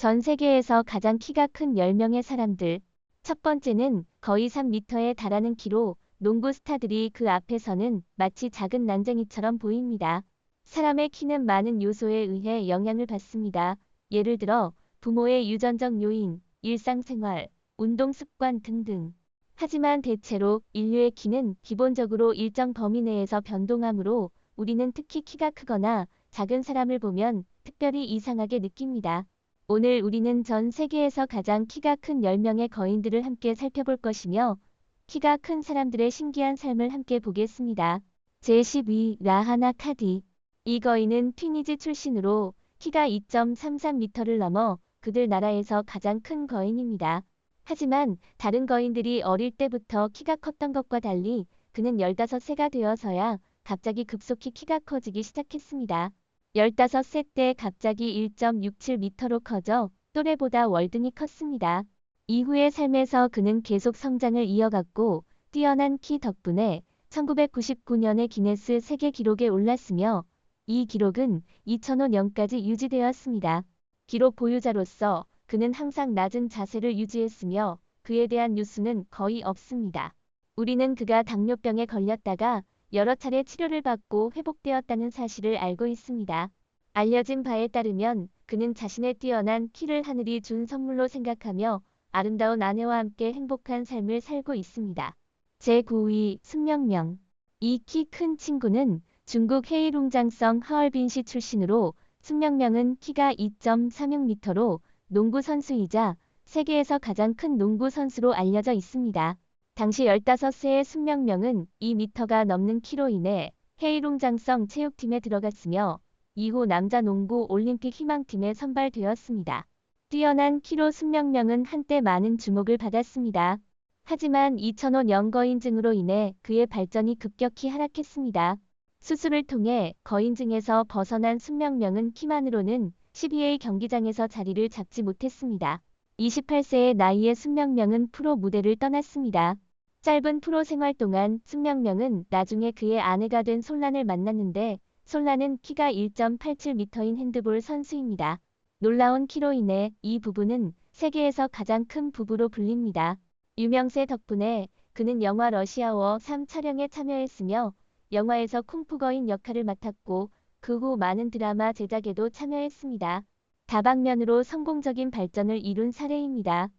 전 세계에서 가장 키가 큰 10명의 사람들. 첫 번째는 거의 3m에 달하는 키로 농구 스타들이 그 앞에서는 마치 작은 난쟁이처럼 보입니다. 사람의 키는 많은 요소에 의해 영향을 받습니다. 예를 들어 부모의 유전적 요인, 일상생활, 운동 습관 등등. 하지만 대체로 인류의 키는 기본적으로 일정 범위 내에서 변동하므로 우리는 특히 키가 크거나 작은 사람을 보면 특별히 이상하게 느낍니다. 오늘 우리는 전 세계에서 가장 키가 큰 10명의 거인들을 함께 살펴볼 것이며 키가 큰 사람들의 신기한 삶을 함께 보겠습니다. 제12 라하나 카디 이 거인은 튀니지 출신으로 키가 2.33m를 넘어 그들 나라에서 가장 큰 거인입니다. 하지만 다른 거인들이 어릴 때부터 키가 컸던 것과 달리 그는 15세가 되어서야 갑자기 급속히 키가 커지기 시작했습니다. 15세 때 갑자기 1.67m로 커져 또래보다 월등히 컸습니다. 이후의 삶에서 그는 계속 성장을 이어갔고 뛰어난 키 덕분에 1999년에 기네스 세계 기록에 올랐으며 이 기록은 2005년까지 유지되었습니다. 기록 보유자로서 그는 항상 낮은 자세를 유지했으며 그에 대한 뉴스는 거의 없습니다. 우리는 그가 당뇨병에 걸렸다가 여러 차례 치료를 받고 회복되었다는 사실을 알고 있습니다. 알려진 바에 따르면 그는 자신의 뛰어난 키를 하늘이 준 선물로 생각하며 아름다운 아내와 함께 행복한 삶을 살고 있습니다. 제9위 승명명 이 키 큰 친구는 중국 헤이룽장성 하얼빈시 출신으로 승명명은 키가 2.36m로 농구 선수이자 세계에서 가장 큰 농구 선수로 알려져 있습니다. 당시 15세의 승명명은 2m가 넘는 키로 인해 헤이룽장성 체육팀에 들어갔으며 이후 남자 농구 올림픽 희망팀에 선발되었습니다. 뛰어난 키로 승명명은 한때 많은 주목을 받았습니다. 하지만 2005년 거인증으로 인해 그의 발전이 급격히 하락했습니다. 수술을 통해 거인증에서 벗어난 승명명은 키만으로는 12A 경기장에서 자리를 잡지 못했습니다. 28세의 나이에 승명명은 프로 무대를 떠났습니다. 짧은 프로 생활 동안 승명명은 나중에 그의 아내가 된 솔란을 만났는데 솔란은 키가 1.87m인 핸드볼 선수입니다. 놀라운 키로 인해 이 부부는 세계에서 가장 큰 부부로 불립니다. 유명세 덕분에 그는 영화 러시아워 3 촬영에 참여했으며 영화에서 쿵푸거인 역할을 맡았고 그 후 많은 드라마 제작에도 참여했습니다. 다방면으로 성공적인 발전을 이룬 사례입니다.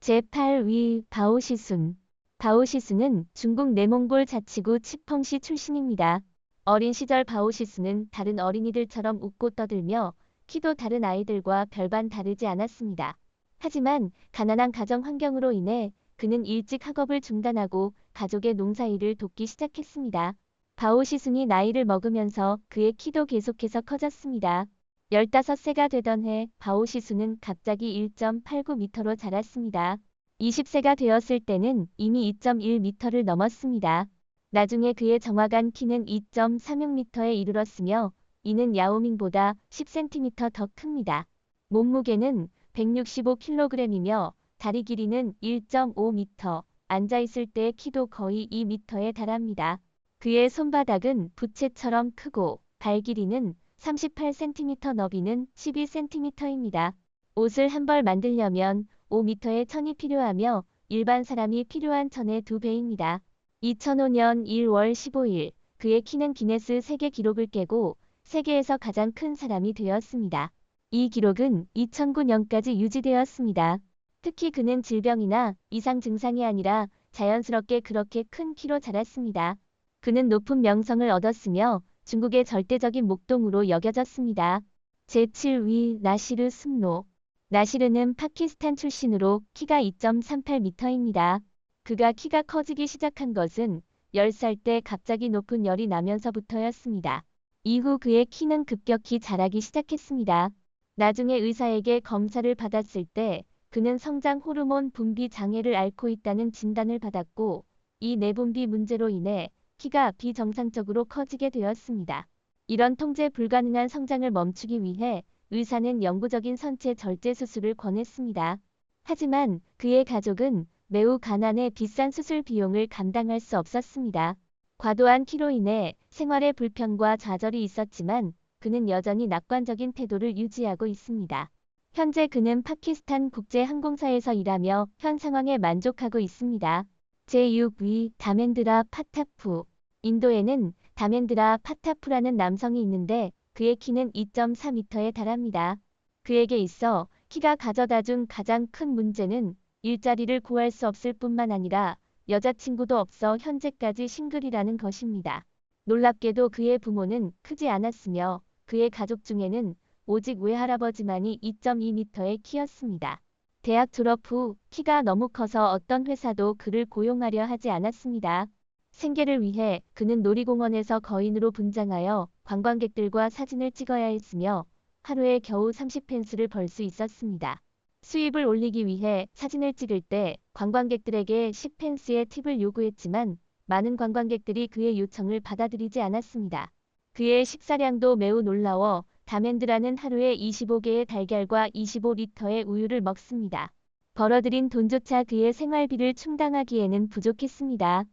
제8위 바오시순 바오시순은 중국 내몽골 자치구 치펑시 출신입니다. 어린 시절 바오시순은 다른 어린이들처럼 웃고 떠들며 키도 다른 아이들과 별반 다르지 않았습니다. 하지만 가난한 가정 환경으로 인해 그는 일찍 학업을 중단하고 가족의 농사일을 돕기 시작했습니다. 바오시순이 나이를 먹으면서 그의 키도 계속해서 커졌습니다. 15세가 되던 해 바오시순은 갑자기 1.89m로 자랐습니다. 20세가 되었을 때는 이미 2.1m를 넘었습니다. 나중에 그의 정확한 키는 2.36m에 이르렀으며 이는 야오밍보다 10cm 더 큽니다. 몸무게는 165kg이며 다리 길이는 1.5m, 앉아있을 때의 키도 거의 2m에 달합니다. 그의 손바닥은 부채처럼 크고 발 길이는 38cm 너비는 12cm입니다. 옷을 한 벌 만들려면 5m의 천이 필요하며 일반 사람이 필요한 천의 두 배입니다. 2005년 1월 15일 그의 키는 기네스 세계 기록을 깨고 세계에서 가장 큰 사람이 되었습니다. 이 기록은 2009년까지 유지되었습니다. 특히 그는 질병이나 이상 증상이 아니라 자연스럽게 그렇게 큰 키로 자랐습니다. 그는 높은 명성을 얻었으며 중국의 절대적인 목동으로 여겨졌습니다. 제7위 나시르 승로 나시르는 파키스탄 출신으로 키가 2.38m입니다. 그가 키가 커지기 시작한 것은 10살 때 갑자기 높은 열이 나면서부터였습니다. 이후 그의 키는 급격히 자라기 시작했습니다. 나중에 의사에게 검사를 받았을 때 그는 성장 호르몬 분비 장애를 앓고 있다는 진단을 받았고 이 내분비 문제로 인해 키가 비정상적으로 커지게 되었습니다. 이런 통제 불가능한 성장을 멈추기 위해 의사는 영구적인 선체 절제 수술을 권했습니다. 하지만 그의 가족은 매우 가난해 비싼 수술 비용을 감당할 수 없었습니다. 과도한 키로 인해 생활에 불편과 좌절이 있었지만 그는 여전히 낙관적인 태도를 유지하고 있습니다. 현재 그는 파키스탄 국제항공사에서 일하며 현 상황에 만족하고 있습니다. 제6위 다멘드라 파타프 인도에는 다멘드라 파타프라는 남성이 있는데 그의 키는 2.4m에 달합니다. 그에게 있어 키가 가져다 준 가장 큰 문제는 일자리를 구할 수 없을 뿐만 아니라 여자친구도 없어 현재까지 싱글이라는 것입니다. 놀랍게도 그의 부모는 크지 않았으며 그의 가족 중에는 오직 외할아버지만이 2.2m의 키였습니다. 대학 졸업 후 키가 너무 커서 어떤 회사도 그를 고용하려 하지 않았습니다. 생계를 위해 그는 놀이공원에서 거인으로 분장하여 관광객들과 사진을 찍어야 했으며 하루에 겨우 30펜스를 벌 수 있었습니다. 수입을 올리기 위해 사진을 찍을 때 관광객들에게 10펜스의 팁을 요구했지만 많은 관광객들이 그의 요청을 받아들이지 않았습니다. 그의 식사량도 매우 놀라워 다멘드라는 하루에 25개의 달걀과 25리터의 우유를 먹습니다. 벌어들인 돈조차 그의 생활비를 충당하기에는 부족했습니다.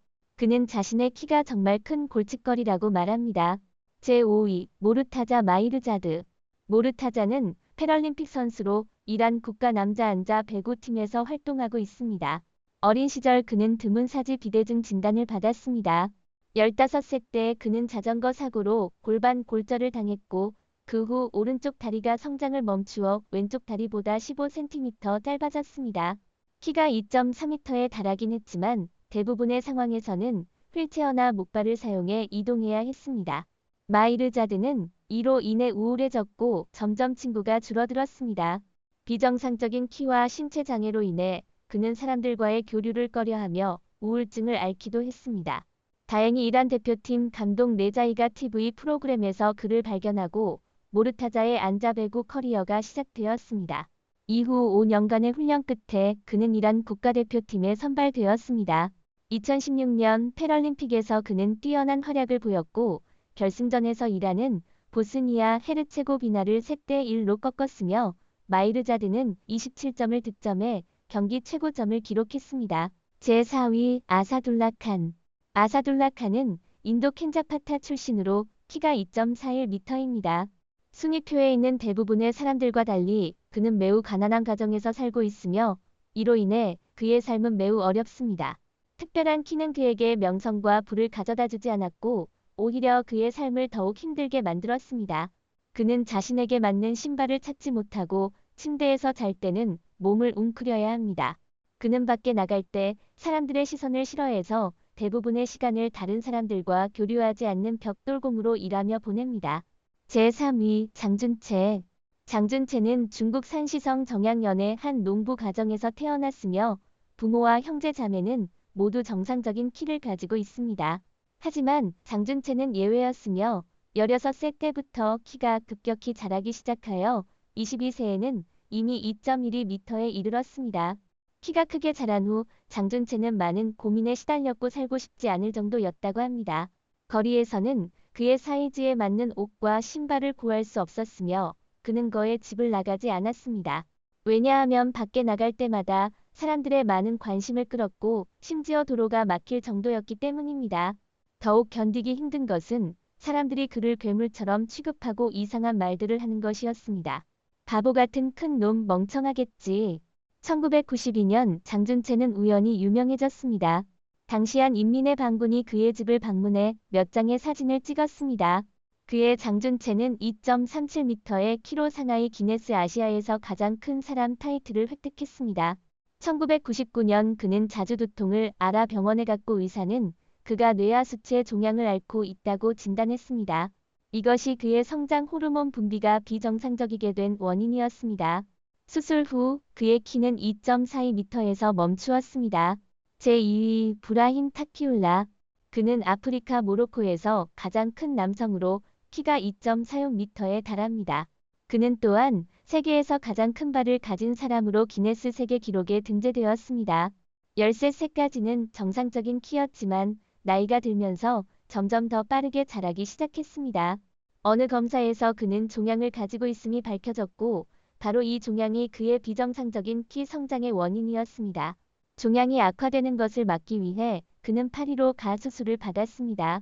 그는 자신의 키가 정말 큰 골칫거리라고 말합니다. 제5위 모르타자 마이르자드 모르타자는 패럴림픽 선수로 이란 국가 남자 안자 배구팀에서 활동하고 있습니다. 어린 시절 그는 드문사지 비대증 진단을 받았습니다. 15세 때 그는 자전거 사고로 골반 골절을 당했고 그 후 오른쪽 다리가 성장을 멈추어 왼쪽 다리보다 15cm 짧아졌습니다. 키가 2.3m에 달하긴 했지만 대부분의 상황에서는 휠체어나 목발을 사용해 이동해야 했습니다. 마이르자드는 이로 인해 우울해졌고 점점 친구가 줄어들었습니다. 비정상적인 키와 신체 장애로 인해 그는 사람들과의 교류를 꺼려하며 우울증을 앓기도 했습니다. 다행히 이란 대표팀 감독 레자이가 TV 프로그램에서 그를 발견하고 모르타자의 안자배구 커리어가 시작되었습니다. 이후 5년간의 훈련 끝에 그는 이란 국가대표팀에 선발되었습니다. 2016년 패럴림픽에서 그는 뛰어난 활약을 보였고 결승전에서 이란은 보스니아 헤르체고비나를 3대 1로 꺾었으며 마이르자드는 27점을 득점해 경기 최고점을 기록했습니다. 제4위 아사둘라 칸 아사둘라 칸은 인도 켄자파타 출신으로 키가 2.41m입니다. 순위표에 있는 대부분의 사람들과 달리 그는 매우 가난한 가정에서 살고 있으며 이로 인해 그의 삶은 매우 어렵습니다. 특별한 키는 그에게 명성과 부를 가져다 주지 않았고 오히려 그의 삶을 더욱 힘들게 만들었습니다. 그는 자신에게 맞는 신발을 찾지 못하고 침대에서 잘 때는 몸을 웅크려야 합니다. 그는 밖에 나갈 때 사람들의 시선을 싫어해서 대부분의 시간을 다른 사람들과 교류하지 않는 벽돌공으로 일하며 보냅니다. 제3위 장준채 장준채는 중국 산시성 정양연의 한 농부 가정에서 태어났으며 부모와 형제 자매는 모두 정상적인 키를 가지고 있습니다. 하지만 장준채는 예외였으며 16세 때부터 키가 급격히 자라기 시작하여 22세에는 이미 2.12m에 이르렀습니다. 키가 크게 자란 후 장준채는 많은 고민에 시달렸고 살고 싶지 않을 정도였다고 합니다. 거리에서는 그의 사이즈에 맞는 옷과 신발을 구할 수 없었으며 그는 거에 집을 나가지 않았습니다. 왜냐하면 밖에 나갈 때마다 사람들의 많은 관심을 끌었고 심지어 도로가 막힐 정도였기 때문입니다. 더욱 견디기 힘든 것은 사람들이 그를 괴물처럼 취급하고 이상한 말들을 하는 것이었습니다. 바보 같은 큰 놈 멍청하겠지. 1992년 장준채는 우연히 유명해졌습니다. 당시 한 인민의 반군이 그의 집을 방문해 몇 장의 사진을 찍었습니다. 그의 장준채는 2.37m의 키로 상하이 기네스 아시아에서 가장 큰 사람 타이틀을 획득했습니다. 1999년 그는 자주 두통을 알아 병원에 갔고 의사는 그가 뇌하 수체 종양을 앓고 있다고 진단했습니다. 이것이 그의 성장 호르몬 분비가 비정상적이게 된 원인이었습니다. 수술 후 그의 키는 2.42m에서 멈추었습니다. 제2위 브라힘 타키울라 그는 아프리카 모로코에서 가장 큰 남성으로 키가 2.46m에 달합니다. 그는 또한 세계에서 가장 큰 발을 가진 사람으로 기네스 세계 기록에 등재되었습니다. 13세까지는 정상적인 키였지만 나이가 들면서 점점 더 빠르게 자라기 시작했습니다. 어느 검사에서 그는 종양을 가지고 있음이 밝혀졌고 바로 이 종양이 그의 비정상적인 키 성장의 원인이었습니다. 종양이 악화되는 것을 막기 위해 그는 파리로 가 수술을 받았습니다.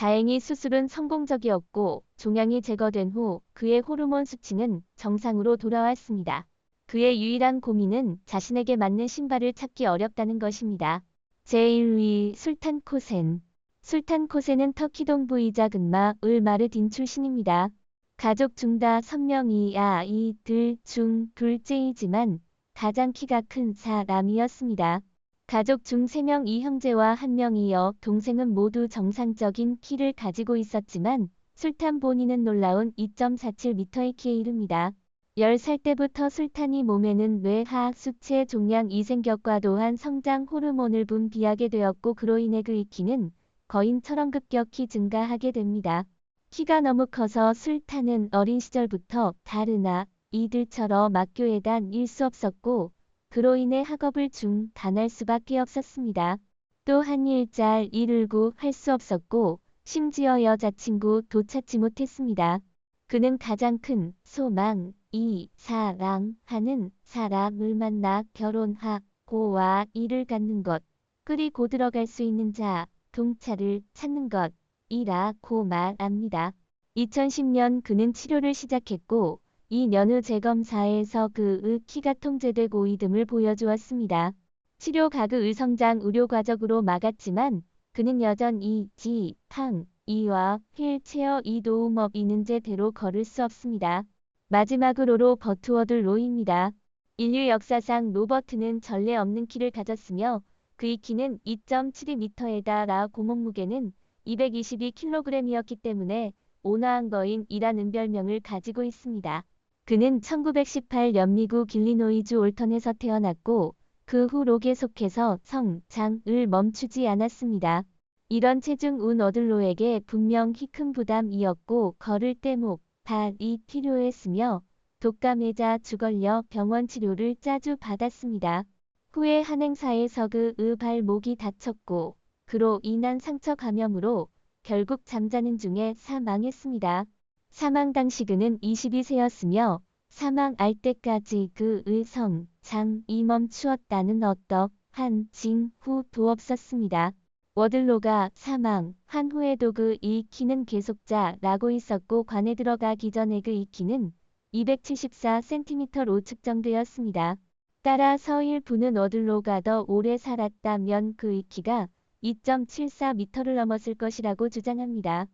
다행히 수술은 성공적이었고 종양이 제거된 후 그의 호르몬 수치는 정상으로 돌아왔습니다. 그의 유일한 고민은 자신에게 맞는 신발을 찾기 어렵다는 것입니다. 제1위 술탄 코센 술탄 코센은 터키 동부이자 근마 을마르딘 출신입니다. 가족 중 다 선명히 아이들 중 둘째이지만 가장 키가 큰 사람이었습니다. 가족 중 3명 이 형제와 1명이어 동생은 모두 정상적인 키를 가지고 있었지만 술탄 본인은 놀라운 2.47m의 키에 이릅니다. 10살 때부터 술탄이 몸에는 뇌하학 수치의 종양 이 생겼과 또한 성장 호르몬을 분비하게 되었고 그로 인해 그의 키는 거인처럼 급격히 증가하게 됩니다. 키가 너무 커서 술탄은 어린 시절부터 다르나 이들처럼 학교에 다닐 수 없었고 그로 인해 학업을 중단할 수밖에 없었습니다. 또한 일잘 일을구 할수 없었고 심지어 여자친구도 찾지 못했습니다. 그는 가장 큰 소망, 이 사랑 하는 사람을 만나 결혼하고와 일을 갖는 것, 그리고 들어갈 수 있는 자, 동차를 찾는 것 이라고 말합니다. 2010년 그는 치료를 시작했고 이 년후 재검사에서 그의 키가 통제되고 이듬을 보여주었습니다. 치료 가 그 의 성장 의료 과적으로 막았지만 그는 여전히 지, 팡, 이와 휠체어 이 도움업 이는 제대로 걸을 수 없습니다. 마지막으로 버트워드 로이입니다. 인류 역사상 로버트는 전례 없는 키를 가졌으며 그의 키는 2.72m에 달아 고몸무게는 222kg이었기 때문에 온화한 거인이라는 별명을 가지고 있습니다. 그는 1918년 미국 길리노이주 올턴에서 태어났고 그 후로 계속해서 성 장을 멈추지 않았습니다. 이런 체중 운 어들로에게 분명히 큰 부담이었고 걸을 때 목, 발이 필요했으며 독감에자 주걸려 병원 치료를 자주 받았습니다. 후에 한 행사에서 그의 발목이 다쳤고 그로 인한 상처 감염으로 결국 잠자는 중에 사망했습니다. 사망 당시 그는 22세였으며 사망할 때까지 그의 성 장이 멈추었다는 어떠한 징후도 없었습니다. 워들로가 사망 한 후에도 그 이 키는 계속자라고 있었고 관에 들어가기 전에 그 이 키는 274cm로 측정되었습니다. 따라 서 일 부는 워들로가 더 오래 살았다면 그의 키가 2.74m를 넘었을 것이라고 주장합니다.